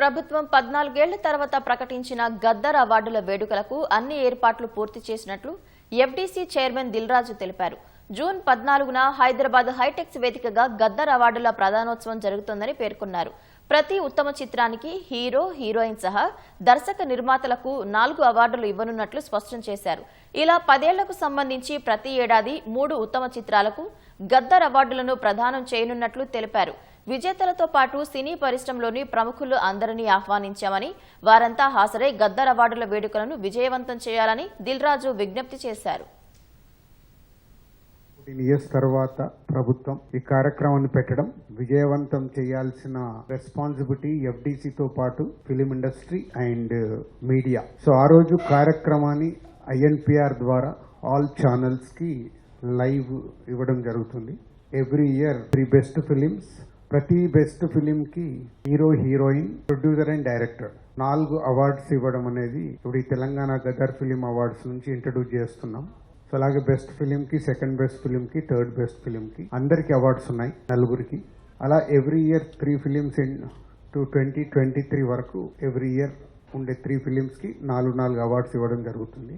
ప్రభుత్వం పద్నాలుగేళ్ళ తర్వాత ప్రకటించిన గద్దర్ అవార్డుల వేడుకలకు అన్ని ఏర్పాట్లు పూర్తి చేసినట్లు ఎఫ్డీసీ చైర్మన్ దిల్రాజు తెలిపారు. జూన్ పద్నాలుగున హైదరాబాద్ హైటెక్స్ వేదికగా గద్దర్ అవార్డుల ప్రధానోత్సవం జరుగుతోందని పేర్కొన్నారు. ప్రతి ఉత్తమ చిత్రానికి హీరో హీరోయిన్ సహా దర్శక నిర్మాతలకు నాలుగు అవార్డులు ఇవ్వనున్నట్లు స్పష్టం చేశారు. ఇలా పదేళ్ళకు సంబంధించి ప్రతి ఏడాది మూడు ఉత్తమ చిత్రాలకు గద్దర్ అవార్డులను ప్రదానం చేయనున్నట్లు తెలిపారు. విజేతలతో పాటు సినీ పరిశ్రమలోని ప్రముఖులు అందరినీ ఆహ్వానించామని వారంతా హాజరై గద్దర్ అవార్డుల వేడుకలను విజయవంతం చేయాలని దిల్రాజు విజ్ఞప్తి చేశారు. ఇయర్స్ తర్వాత ప్రభుత్వం ఈ కార్యక్రమాన్ని పెట్టడం విజయవంతం చేయాల్సిన రెస్పాన్సిబిలిటీ ఎఫ్డీసీతో పాటు film industry and media so ఆ రోజు కార్యక్రమాన్ని ఐఎన్పిఆర్ ద్వారా ఆల్ ఛానల్స్కి లైవ్ ఇవ్వడం జరుగుతుంది. Every year three best films ప్రతి బెస్ట్ ఫిలిం కి hero heroine producer and director నాలుగు అవార్డ్స్ ఇవ్వడం అనేది ఇప్పుడు ఈ తెలంగాణ గదర్ ఫిలిం అవార్డ్స్ నుంచి ఇంట్రడ్యూస్ చేస్తున్నాం. సో అలాగే బెస్ట్ ఫిలిం కి సెకండ్ బెస్ట్ ఫిలిం కి థర్డ్ బెస్ట్ ఫిలిం కి అందరికి అవార్డ్స్ ఉన్నాయి నలుగురికి. అలా every year three films in to twenty twenty three వరకు ఎవ్రీ ఇయర్ ఉండే త్రీ ఫిలిమ్స్కి నాలుగు నాలుగు అవార్డ్స్ ఇవ్వడం జరుగుతుంది.